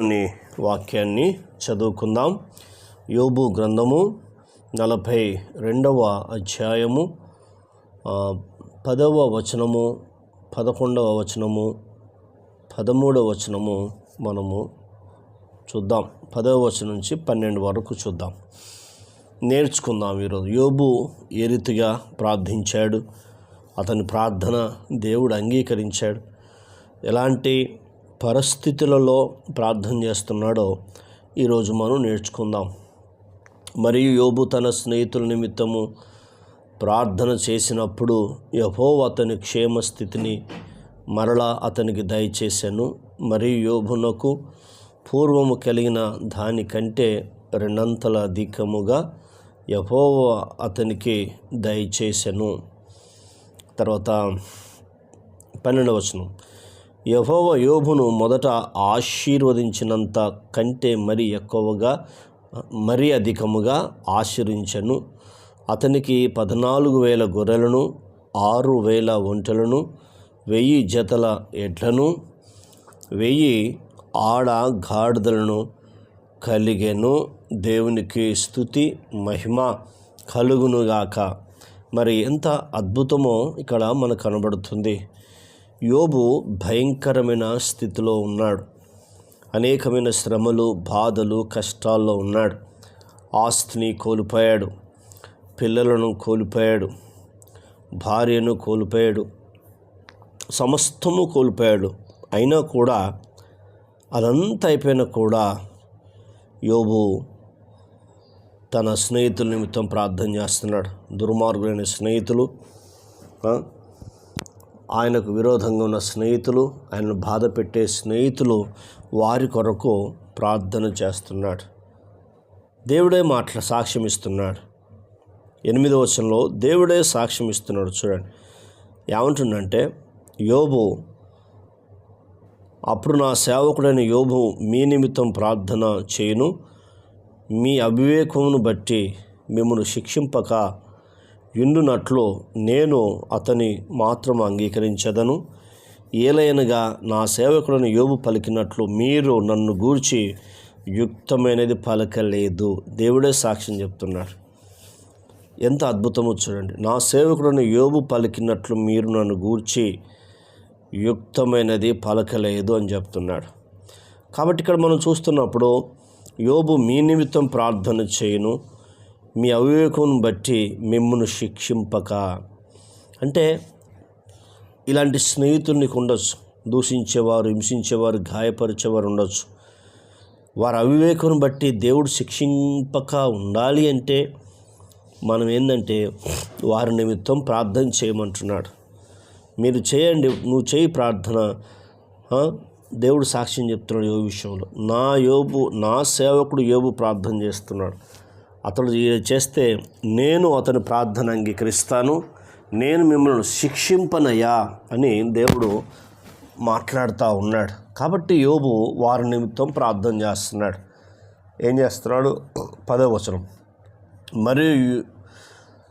దేవుని వాక్యాన్ని చదువుకుందాం. యోబు గ్రంథము నలభై రెండవ అధ్యాయము పదవ వచనము పదకొండవ వచనము పదమూడవ వచనము మనము చూద్దాం. పదవ వచనం నుంచి పన్నెండు వరకు చూద్దాం. నేర్చుకుందాం ఈరోజు. యోబు ఏ రీతిగా ప్రార్థించాడు? అతని ప్రార్థన దేవుడు అంగీకరించాడు. ఎలాంటి పరిస్థితులలో ప్రార్థన చేస్తున్నాడో ఈరోజు మనం నేర్చుకుందాం. మరియు యోబు తన స్నేహితుల నిమిత్తము ప్రార్థన చేసినప్పుడు యహో అతని క్షేమ స్థితిని మరలా అతనికి దయచేశాను. మరియు యోబునకు పూర్వము కలిగిన దానికంటే రెండంతల అధికముగా యహోవ అతనికి దయచేశాను. తర్వాత పన్నెండవ వచనం. యహోవ యోబును మొదట ఆశీర్వదించినంత కంటే మరి ఎక్కువగా మరి అధికముగా ఆశీర్వించను అతనికి పద్నాలుగు వేల గొర్రెలను ఆరు వేల ఒంటెలను వెయ్యి జతల ఎడ్లను వెయ్యి ఆడ గాడిదలను కలిగెను. దేవునికి స్థుతి మహిమ కలుగునుగాక. మరి ఎంత అద్భుతమో ఇక్కడ మనకు కనబడుతుంది. యోబు భయంకరమైన స్థితిలో ఉన్నాడు. అనేకమైన శ్రమలు బాధలు కష్టాల్లో ఉన్నాడు. ఆస్తిని కోల్పోయాడు. పిల్లలను కోల్పోయాడు. భార్యను కోల్పోయాడు. సమస్తము కోల్పోయాడు. అయినా కూడా అదంతా అయిపోయినా కూడా యోబు తన స్నేహితుల నిమిత్తం ప్రార్థన చేస్తున్నాడు. దుర్మార్గులైన స్నేహితులు ఆయనకు విరోధంగా ఉన్న స్నేహితులు ఆయనను బాధ పెట్టే స్నేహితులు వారి కొరకు ప్రార్థన చేస్తున్నాడు. దేవుడే మాటల సాక్ష్యం ఇస్తున్నాడు. ఎనిమిదో వచనంలో దేవుడే సాక్ష్యం ఇస్తున్నాడు చూడండి. ఏమంటుండంటే యోబు అప్పుడు నా సేవకుడైన యోబు మీ నిమిత్తం ప్రార్థన చేయను. మీ అవివేకమును బట్టి మిమ్మల్ని శిక్షింపక యుండునట్లు నేను అతని మాత్రం అంగీకరించదను? ఏలైనగా నా సేవకుడైన యోబు పలికినట్లు మీరు నన్ను గూర్చి యుక్తమైనది పలకలేదు. దేవుడే సాక్ష్యం చెప్తున్నాడు. ఎంత అద్భుతమో చూడండి. నా సేవకుడిని యోబు పలికినట్లు మీరు నన్ను గూర్చి యుక్తమైనది పలకలేదు అని చెప్తున్నాడు. కాబట్టి ఇక్కడ మనం చూస్తున్నప్పుడు యోబు మీ నిమిత్తం ప్రార్థన చేయను. మీ అవివేకం బట్టి మిమ్మను శిక్షింపక. అంటే ఇలాంటి స్నేహితులు నీకు ఉండొచ్చు దూషించేవారు హింసించేవారు గాయపరిచేవారు ఉండొచ్చు. వారి అవివేకం బట్టి దేవుడు శిక్షింపక ఉండాలి అంటే మనం ఏంటంటే వారి నిమిత్తం ప్రార్థన చేయమంటున్నాడు. మీరు చేయండి నువ్వు చేయి ప్రార్థన. దేవుడు సాక్ష్యం చెప్తున్నాడు యోగు విషయంలో. నా యోబు నా సేవకుడు యోబు ప్రార్థన చేస్తున్నాడు. అతడు చేస్తే నేను అతని ప్రార్థన అంగీకరిస్తాను నేను మిమ్మల్ని శిక్షింపనయ్యా అని దేవుడు మాట్లాడుతూ ఉన్నాడు. కాబట్టి యోబు వారి నిమిత్తం ప్రార్థన చేస్తున్నాడు. ఏం చేస్తున్నాడు? పదో వచనం. మరియు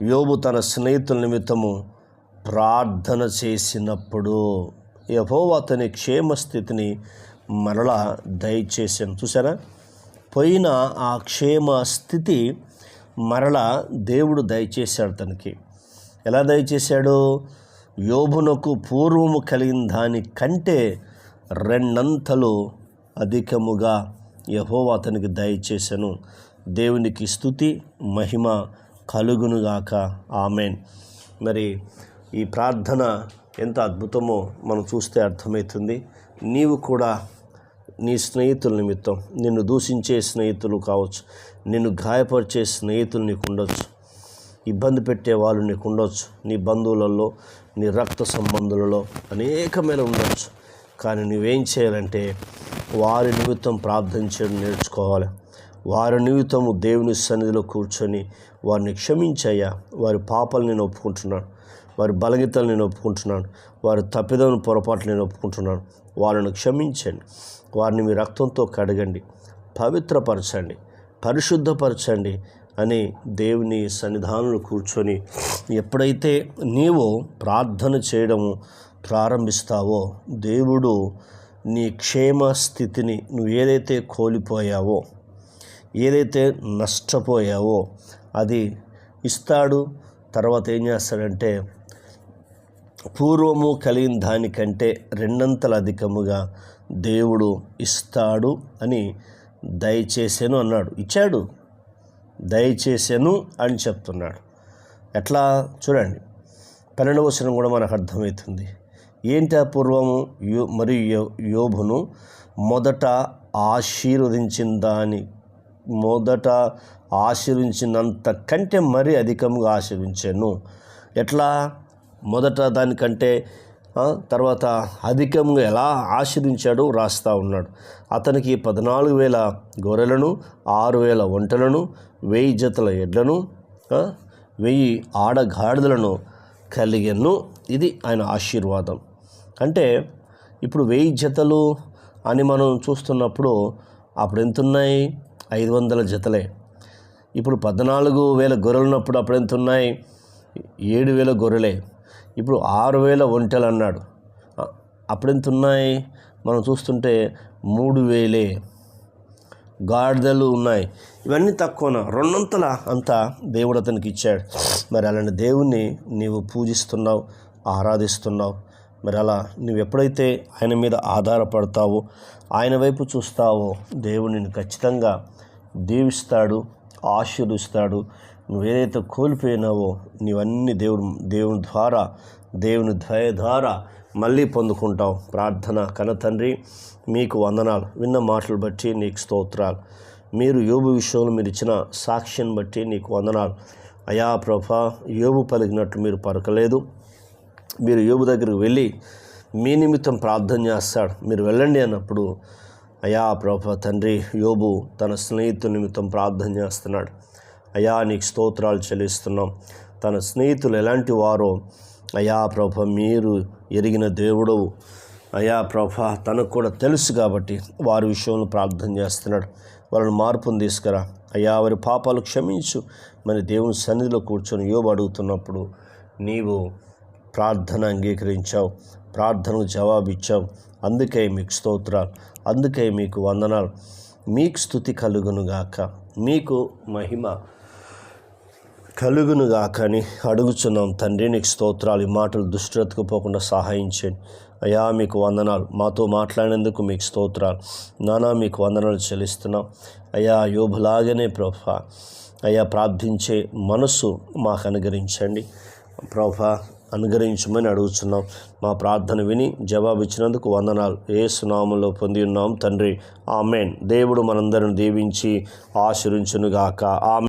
యోబు తన స్నేహితుల నిమిత్తము ప్రార్థన చేసినప్పుడు యహో అతని క్షేమ స్థితిని మరలా దయచేసాను చూసారా పోయిన ఆ క్షేమ స్థితి మరలా దేవుడు దయచేశాడు తనకి. ఎలా దయచేశాడు? యోబునకు పూర్వము కలిగిన దాని కంటే రెండంతలు అధికముగా యహోవా అతనికి దయచేశాను. దేవునికి స్థుతి మహిమ కలుగునుగాక. ఆమెన్. మరి ఈ ప్రార్థన ఎంత అద్భుతమో మనం చూస్తే అర్థమవుతుంది. నీవు కూడా నీ స్నేహితుల నిమిత్తం. నిన్ను దూషించే స్నేహితులు కావచ్చు. నిన్ను గాయపరిచే స్నేహితులు నీకు ఉండొచ్చు ఇబ్బంది పెట్టే వాళ్ళు నీకు ఉండొచ్చు నీ బంధువులలో నీ రక్త సంబంధులలో అనేకమైన ఉండొచ్చు. కానీ నువ్వేం చేయాలంటే వారి నిమిత్తం ప్రార్థన చేయడం నేర్చుకోవాలి. వారి నిమిత్తము దేవుని సన్నిధిలో కూర్చొని వారిని క్షమించయ్యా. వారి పాపాలు నేను ఒప్పుకుంటున్నాను. వారి బలగీతలు నేను ఒప్పుకుంటున్నాను. వారి తప్పిదం పొరపాట్లు నేను ఒప్పుకుంటున్నాను. వాళ్ళను క్షమించండి. వారిని మీ రక్తంతో కడగండి. పవిత్రపరచండి. పరిశుద్ధపరచండి అని దేవుని సన్నిధానంలో కూర్చొని ఎప్పుడైతే నీవు ప్రార్థన చేయడము ప్రారంభిస్తావో దేవుడు నీ క్షేమ స్థితిని నువ్వు ఏదైతే కోల్పోయావో ఏదైతే నష్టపోయావో అది ఇస్తాడు. తర్వాత ఏం చేస్తాడంటే పూర్వము కలిగిన దానికంటే రెండంతల అధికముగా దేవుడు ఇస్తాడు అని దయచేసాను అన్నాడు. ఇచ్చాడు. దయచేసాను అని చెప్తున్నాడు. ఎట్లా? చూడండి. పన్నెండవ వచనం కూడా మనకు అర్థమవుతుంది. ఏంటి ఆ పూర్వము? యో మరియు యో- యోబును మొదట ఆశీర్వదించిన దాని మొదట ఆశీర్వించినంత కంటే మరీ అధికంగా ఆశీర్వించాను ఎట్లా? మొదట దానికంటే తర్వాత అధికంగా ఎలా ఆశ్రదించాడో రాస్తా ఉన్నాడు. అతనికి పద్నాలుగు వేల గొర్రెలను ఆరు వేల ఒంటలను వెయ్యి జతల ఎడ్లను వెయ్యి ఆడగాడిదలను కలిగను. ఇది ఆయన ఆశీర్వాదం. అంటే ఇప్పుడు వెయ్యి జతలు అని మనం చూస్తున్నప్పుడు అప్పుడు ఎంత ఉన్నాయి ఐదు వందల జతలే. ఇప్పుడు పద్నాలుగు వేల గొర్రెలు ఉన్నప్పుడు అప్పుడు ఎంత ఉన్నాయి ఏడు వేల గొర్రెలే. ఇప్పుడు ఆరు వేల ఒంటెలు అన్నాడు. అప్పుడెంత ఉన్నాయి మనం చూస్తుంటే మూడు వేలే. గాడిదలు ఉన్నాయి. ఇవన్నీ తక్కువన? రెండొంతల అంతా దేవుడు అతనికి ఇచ్చాడు. మరి అలాంటి దేవుణ్ణి నీవు పూజిస్తున్నావు ఆరాధిస్తున్నావు. మరి అలా నువ్వు ఎప్పుడైతే ఆయన మీద ఆధారపడతావో ఆయన వైపు చూస్తావో దేవుడు నిన్ను ఖచ్చితంగా దీవిస్తాడు ఆశీర్వదిస్తాడు. నువ్వు ఏదైతే కోల్పోయినావో నీవన్నీ దేవుడు దేవుని ద్వారా దేవుని ద్వయ ద్వారా మళ్ళీ పొందుకుంటావు. ప్రార్థన కన తండ్రి మీకు వందనాలు. విన్న మాటలు బట్టి నీకు స్తోత్రాలు. మీరు యోబు విషయంలో మీరు ఇచ్చిన సాక్ష్యం బట్టి నీకు వందనాలు. అయా ప్రభా యోబు పలికినట్లు మీరు పలకలేదు. మీరు యోబు దగ్గరికి వెళ్ళి మీ నిమిత్తం ప్రార్థన చేస్తాడు. మీరు వెళ్ళండి అన్నప్పుడు అయా ప్రభా తండ్రి యోబు తన స్నేహితుడి నిమిత్తం ప్రార్థన చేస్తున్నాడు. అయా నీకు స్తోత్రాలు చెల్లిస్తున్నాం. తన స్నేహితులు ఎలాంటి వారో అయా ప్రభ మీరు ఎరిగిన దేవుడవు అయా ప్రభ తనకు కూడా తెలుసు కాబట్టి వారి విషయంలో ప్రార్థన చేస్తున్నాడు. వాళ్ళని మార్పును తీసుకురా. అయ్యా వారి పాపాలు క్షమించు. మరి దేవుని సన్నిధిలో కూర్చొని యోబు అడుగుతున్నప్పుడు నీవు ప్రార్థన అంగీకరించావు. ప్రార్థనకు జవాబిచ్చావు. అందుకే మీకు స్తోత్రాలు అందుకే మీకు వందనాలు. మీకు స్థుతి కలుగునుగాక మీకు మహిమ కలుగునుగాక అని అడుగుచున్నాం తండ్రి. నీకు స్తోత్రాలు ఈ మాటలు దుష్టతకు పోకుండా సహాయించండి అయ్యా మీకు వందనాలు. మాతో మాట్లాడినందుకు మీకు స్తోత్రాలు. నానా మీకు వందనాలు చెల్లిస్తున్నాం. అయ్యా యోబులాగానే ప్రభా. అయ్యా ప్రార్థించే మనస్సు మాకు అనుగరించండి ప్రభా అనుగ్రహించమని అడుగుతున్నాం మా ప్రార్థన విని జవాబు ఇచ్చినందుకు వందనాలు. ఏ సునామంలో పొంది ఉన్నాం తండ్రి. ఆమెన్. దేవుడు మనందరిని దీవించి ఆశీర్వించునుగాక. ఆమె